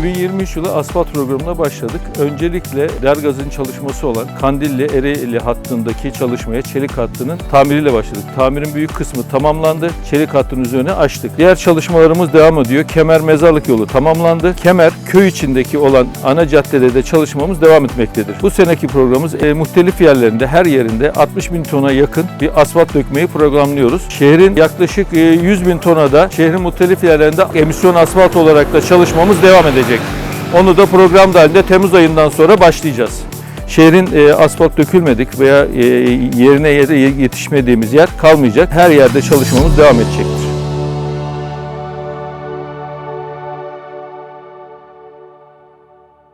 2023 yılı asfalt programına başladık. Öncelikle Dergaz'ın çalışması olan Kandilli Ereğli hattındaki çalışmaya çelik hattının tamiriyle başladık. Tamirin büyük kısmı tamamlandı. Çelik hattının üzerine açtık. Diğer çalışmalarımız devam ediyor. Kemer Mezarlık yolu tamamlandı. Kemer köy içindeki olan ana caddede de çalışmamız devam etmektedir. Bu seneki programımız e, muhtelif yerlerinde her yerinde 60 bin tona yakın bir asfalt dökmeyi programlıyoruz. Şehrin yaklaşık e, 100 bin tona da şehrin muhtelif yerlerinde emisyon asfalt olarak da çalışmamız devam edecek. Onu da program dahilinde Temmuz ayından sonra başlayacağız. Şehrin e, asfalt dökülmedik veya e, yerine yetişmediğimiz yer kalmayacak. Her yerde çalışmamız devam edecek.